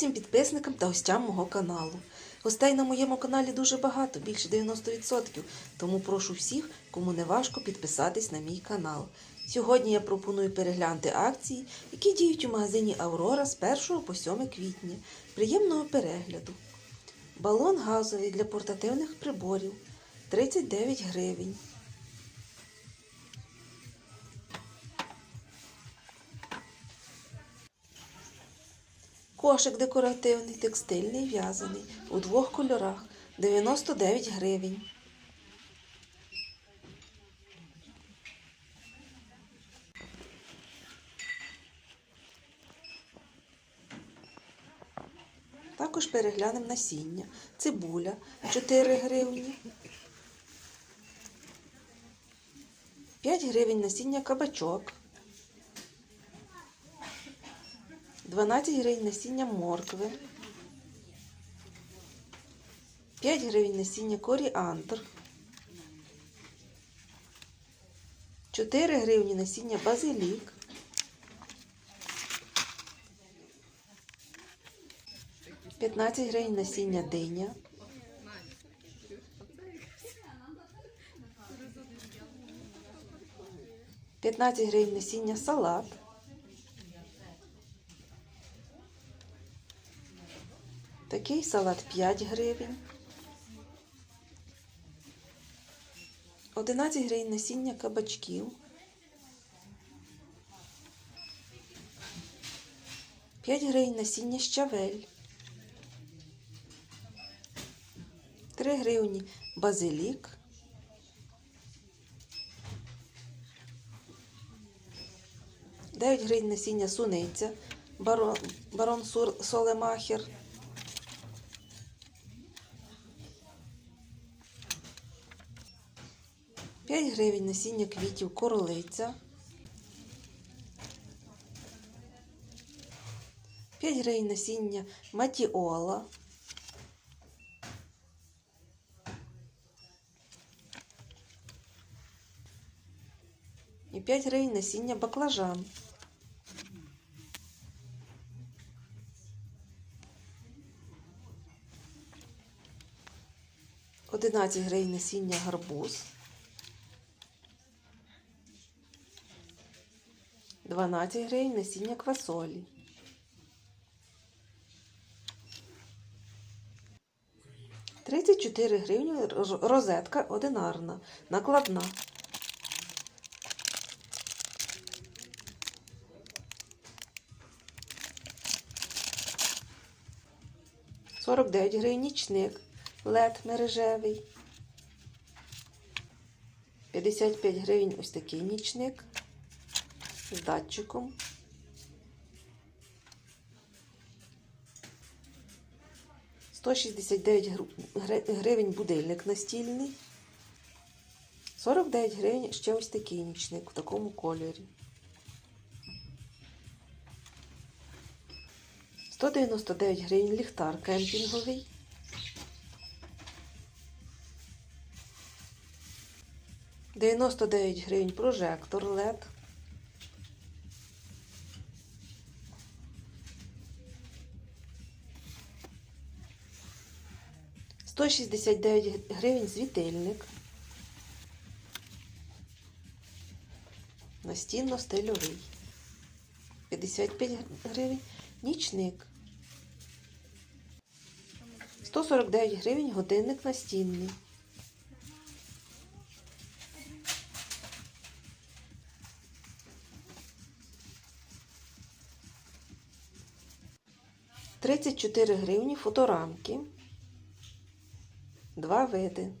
всім підписникам та гостям мого каналу. Гостей на моєму каналі дуже багато, більше 90%, тому прошу всіх, кому не важко, підписатись на мій канал. Сьогодні я пропоную переглянути акції, які діють у магазині Аврора з 1 по 7 квітня. Приємного перегляду. Балон газовий для портативних приборів 39 гривень. Кошик декоративний, текстильний, в'язаний у двох кольорах 99 гривень. Також переглянемо насіння. Цибуля 4 гривні. 5 гривень насіння кабачок. 12 гривень насіння моркви. 5 гривень насіння коріандр. 4 гривні насіння базилік. 15 гривень насіння диня. П'ятнадцять гривень насіння салат. Такий салат 5 гривень. 11 гривень насіння кабачків. 5 гривень насіння щавель. 3 гривні базилік. 9 гривень насіння суниця. Барон, барон Солемахер. П'ять гривень насіння квітів королиця. 5 гривень насіння матіола. І 5 гривень насіння баклажан. Одинадцять гривень насіння гарбуз. 12 гривень насіння квасолі. Тридцять чотири гривні розетка одинарна, накладна. Сорок дев'ять гривень нічник, лед мережевий. 55 гривень ось такий нічник з датчиком. Сто шістдесят дев'ять гривень будильник настільний. 49 гривень ще ось такий нічник в такому кольорі. 199 гривень ліхтар кемпінговий. Дев'яносто дев'ять гривень прожектор LED. 169 гривень світильник. Настінно-стильовий. 55 гривень нічник. 149 гривень годинник настінний. Тридцять чотири гривні фоторамки. Два види.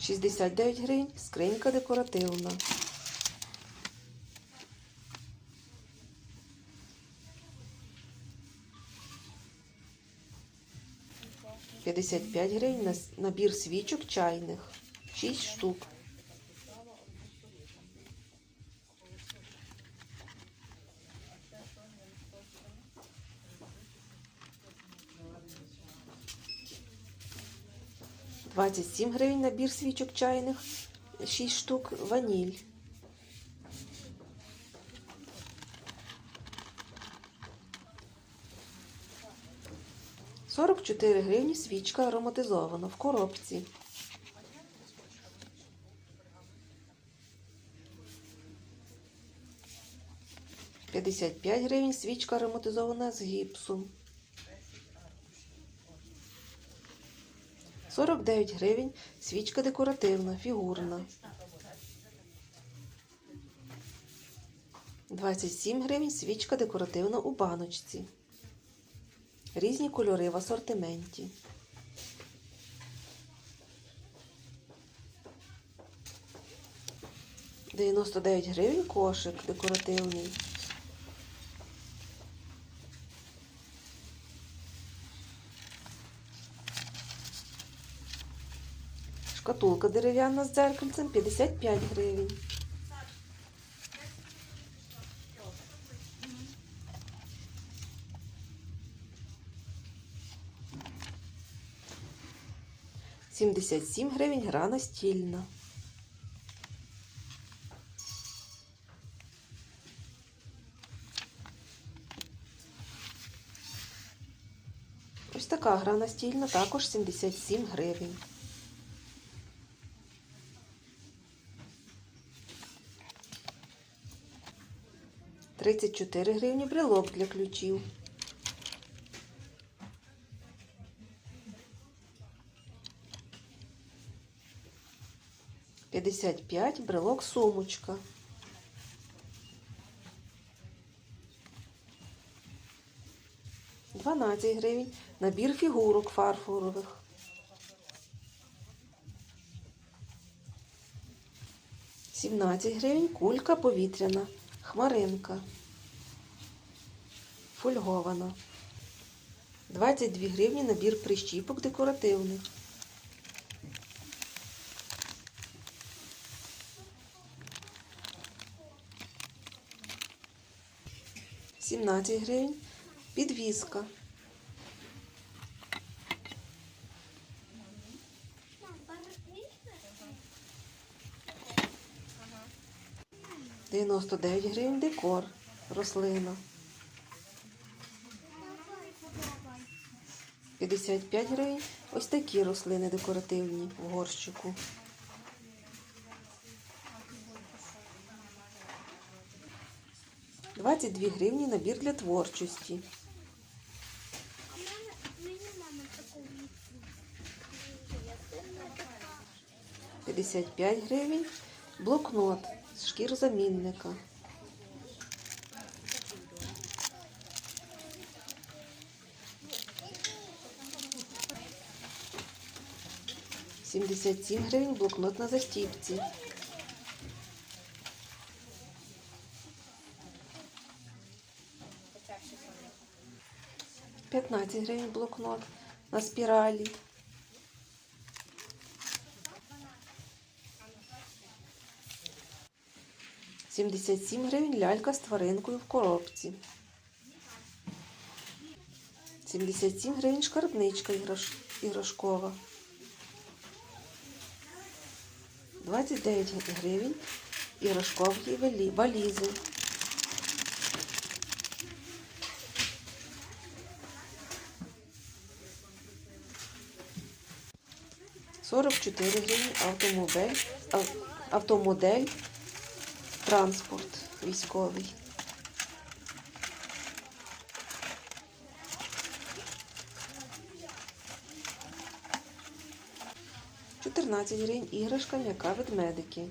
Шістдесят дев'ять гривень скринька декоративна. П'ятдесят п'ять гривень набір свічок чайних. Шість штук. 27 гривень набір свічок чайних, 6 штук ваніль. Сорок чотири гривні свічка ароматизована в коробці. П'ятдесят п'ять гривень свічка ароматизована з гіпсу. 49 гривень свічка декоративна, фігурна. 27 гривень свічка декоративна у баночці. Різні кольори в асортименті. Дев'яносто гривень кошик декоративний. Шкатулка дерев'яна з дзеркальцем 55 гривень. Сімдесят сім гривень гра настільна. Ось така гра настільна, також 77 гривень. Тридцять чотири гривні брелок для ключів. П'ятдесят п'ять брелок сумочка. Дванадцять гривень набір фігурок фарфорових. Сімнадцять гривень кулька повітряна, хмаринка. Фольгована. 22 гривні набір прищіпок декоративних. Сімнадцять гривень. Підвіска. Дев'яносто дев'ять гривень декор. Рослина. 55 гривень. Ось такі рослини декоративні в горщику. Двадцять дві гривні набір для творчості. П'ятдесят п'ять гривень. Блокнот з шкір замінника. 77 гривень блокнот на застіпці. П'ятнадцять гривень блокнот на спіралі. 77 гривень лялька з тваринкою в коробці. 77 гривень шкарбничка ігрош... ігрошкова. 29 гривень іграшкові валі- валізи. Сорок чотири гривні автомобіль, автомодель, транспорт військовий. 14 гривень іграшка м'яка ведмедики.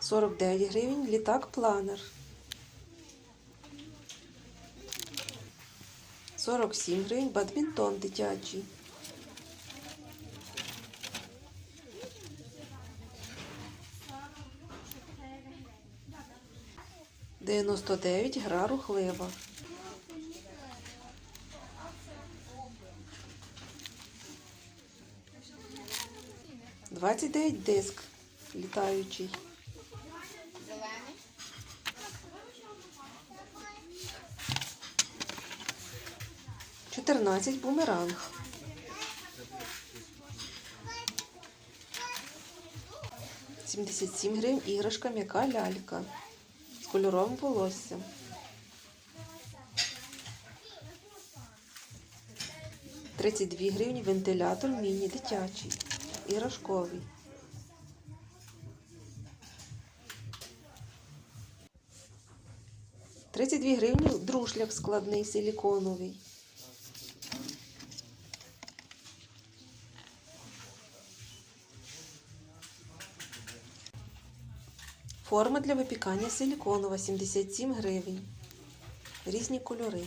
Сорок дев'ять гривень літак планер. Сорок сім гривень бадмінтон дитячий. Дев'яносто дев'ять гра рухлива. Двадцять дев'ять диск літаючий. Чотирнадцять бумеранг. 77 гривень іграшка м'яка лялька кольоровим волоссям. 32 гривні вентилятор міні дитячий, іграшковий. Тридцять дві гривні друшляк складний силіконовий. Форма для випікання силіконова 77 гривень. Різні кольори.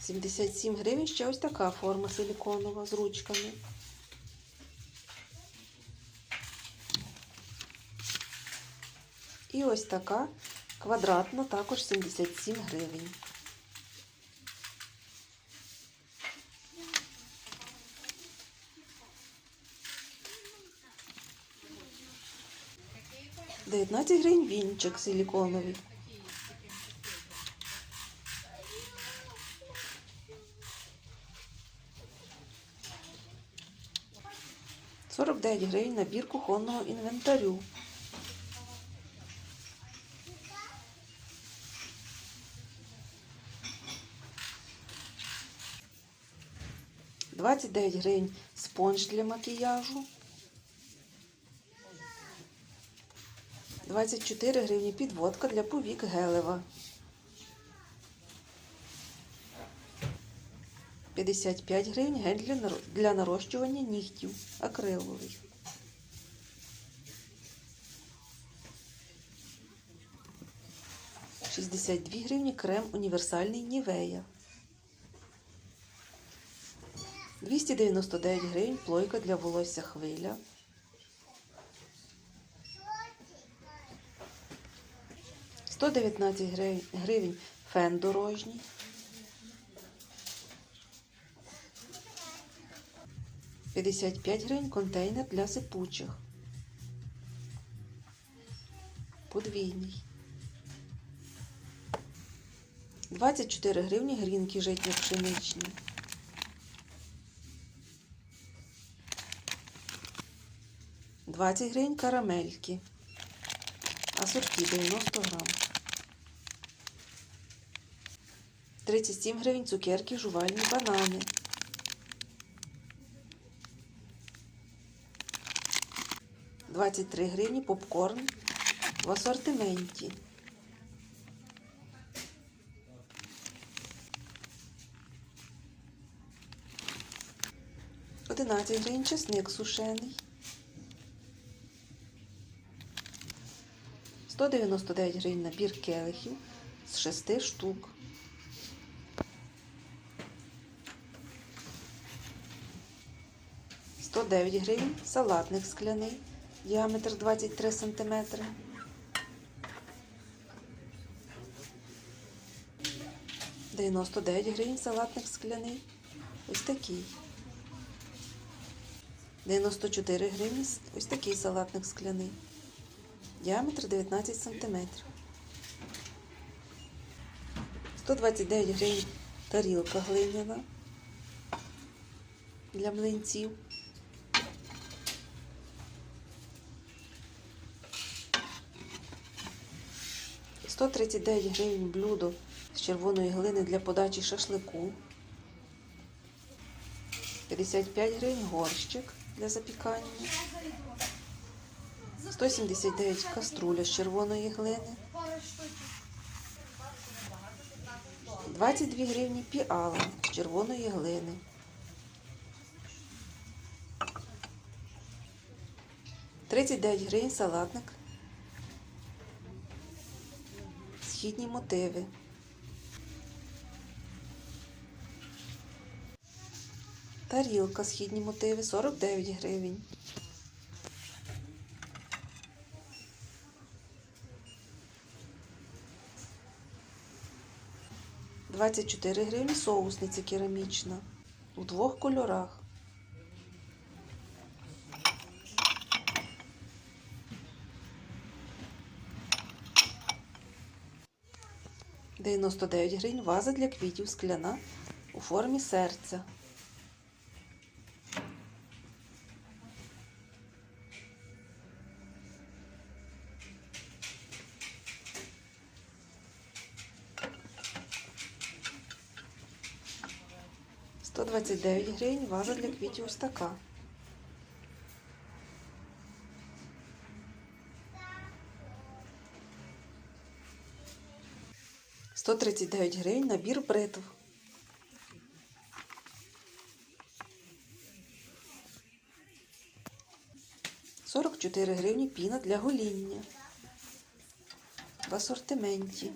Сімдесят сім гривень ще ось така форма силіконова з ручками. І ось така квадратна, також 77 гривень. Дев'ятнадцять гривень вінчик силіконовий. Сорок дев'ять гривень набір кухонного інвентарю. 29 гривень спонж для макіяжу. 24 гривні підводка для повік гелева. 55 гривень гель для нарощування нігтів акриловий. Шістдесят дві гривні крем універсальний Нівея. 299 гривень плойка для волосся хвиля. Сто дев'ятнадцять гривень, гривень фен дорожній. П'ятдесят п'ять гривень контейнер для сипучих. Подвійний. 24 гривні грінки житні пшеничні. Двадцять гривень карамельки. Асорті 90 грам. 37 гривень цукерки, жувальні банани. Двадцять три гривні попкорн в асортименті. Одинадцять гривень чесник сушений. 199 гривень набір келихів з 6 штук. Сто дев'ять гривень салатник скляний, діаметр 23 см. Дев'яносто дев'ять гривень салатник скляний. Ось такий. 94 гривні ось такий салатник скляний. Діаметр 19 см. 129 гривень тарілка глиняна для млинців. Сто тридцять дев'ять гривень блюдо з червоної глини для подачі шашлику. 55 гривень горщик для запікання. 179 каструля з червоної глини. 22 гривні піала з червоної глини. Тридцять дев'ять гривень салатник. Східні мотиви. Тарілка східні мотиви 49 гривень. 24 гривні соусниця керамічна у двох кольорах. Дев'яносто дев'ять гривень ваза для квітів скляна у формі серця. Сто двадцять гривень ваза для квітів ось 139 гривень набір бритв. Сорок чотири гривні піна для гоління. В асортименті.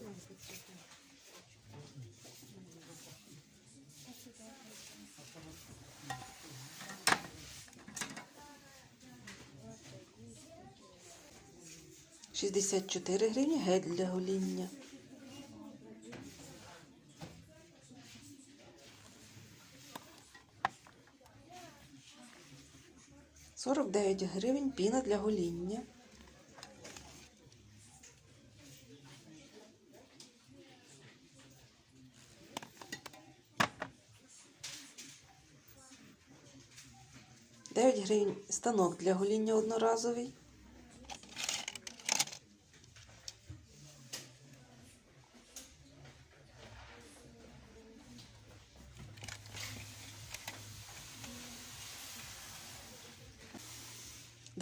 Шістдесят чотири гривні гель для гоління. 49 гривень піна для гоління. Дев'ять гривень станок для гоління одноразовий.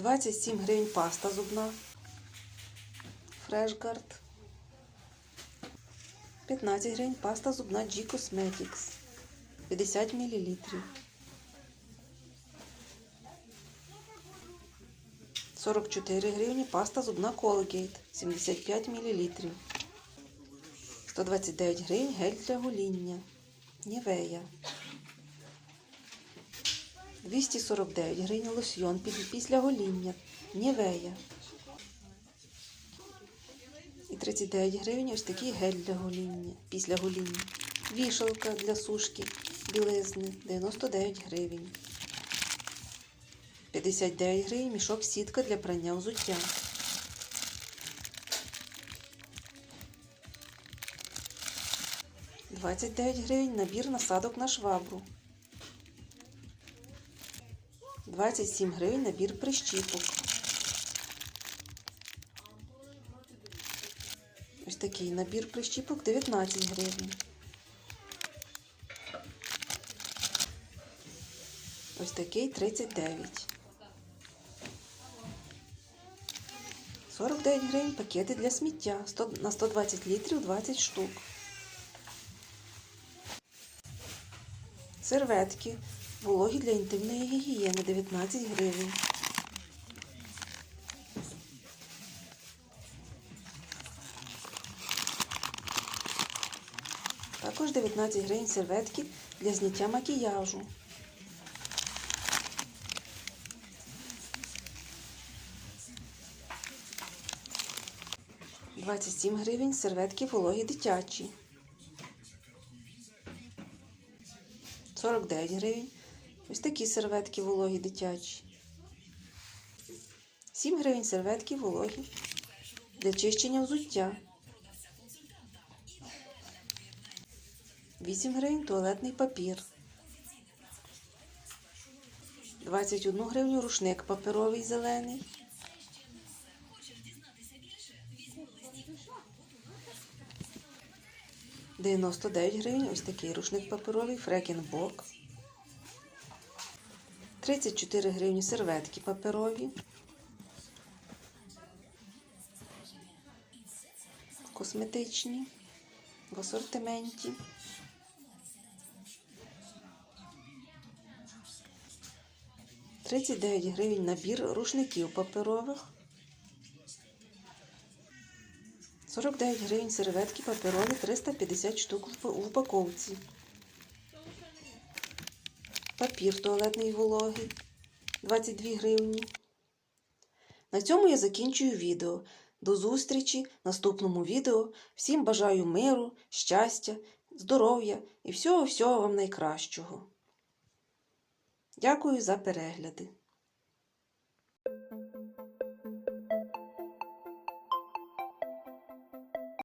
Двадцять сім гривень паста зубна. Фрешгард. 15 гривень паста зубна G Cosmetics. 50 мл. 44 гривні паста зубна Colgate 75 мл. 129 гривень гель для гоління. Нівея. 249 гривень лосьйон після гоління. Нівея. І 39 гривень ось такий гель для гоління. Після гоління. Вішалка для сушки білизни 99 гривень. 59 гривень мішок сітка для прання взуття. Двадцять гривень набір насадок на швабру. 27 гривень набір прищіпок. Ось такий набір прищіпок 19 гривень. Ось такий 39. 49 гривень пакети для сміття 100 на 120 літрів 20 штук. Серветки вологі для інтимної гігієни 19 гривень. Також 19 гривень серветки для зняття макіяжу. Двадцять сім гривень серветки вологі дитячі. 49 гривень. Ось такі серветки вологі дитячі. 7 гривень серветки вологі для чищення взуття. 8 гривень туалетний папір. 21 гривню рушник паперовий зелений. Дев'яносто дев'ять гривень ось такий рушник паперовий фрекінбок. 34 гривні серветки паперові. Косметичні в асортименті. Тридцять дев'ять гривень набір рушників паперових. 49 гривень серветки паперові 350 штук в упаковці. Папір туалетний вологий 22 гривні. На цьому я закінчую відео. До зустрічі в наступному відео. Всім бажаю миру, щастя, здоров'я і всього-всього вам найкращого. Дякую за перегляди.